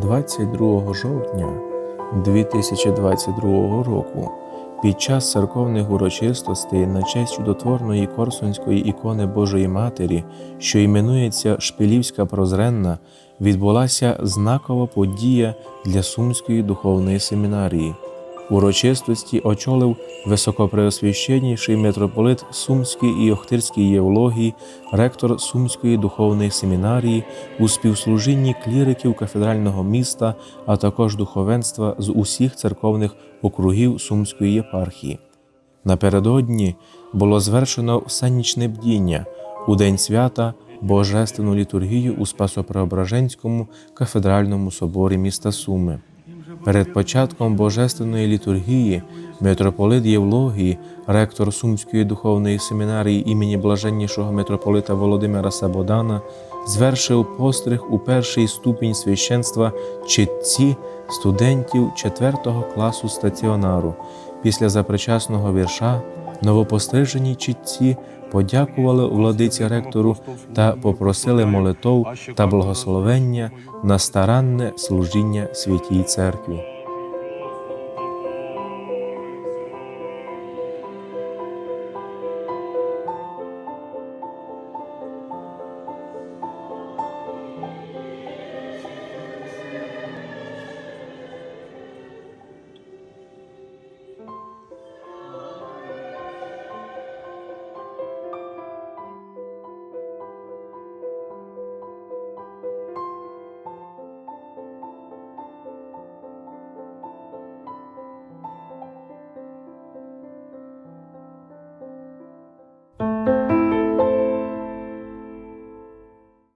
22 жовтня 2022 року під час церковних урочистостей на честь чудотворної Корсунської ікони Божої Матері, що іменується Шпилівська Прозренна, відбулася знакова подія для Сумської духовної семінарії. Урочистості очолив високопреосвященніший митрополит Сумський і Охтирський Євлогій, ректор Сумської духовної семінарії у співслужінні кліриків кафедрального міста, а також духовенства з усіх церковних округів Сумської єпархії. Напередодні було звершено всенічне бдіння у день свята Божественну літургію у Спасопреображенському кафедральному соборі міста Суми. Перед початком Божественної літургії митрополит Євлогії, ректор Сумської духовної семінарії імені блаженнішого митрополита Володимира Сабодана, звершив постриг у перший ступінь священства читці студентів 4 класу стаціонару. Після запричасного вірша новопострижені читці подякували владиці ректору та попросили молитов та благословення на старанне служіння святій церкві.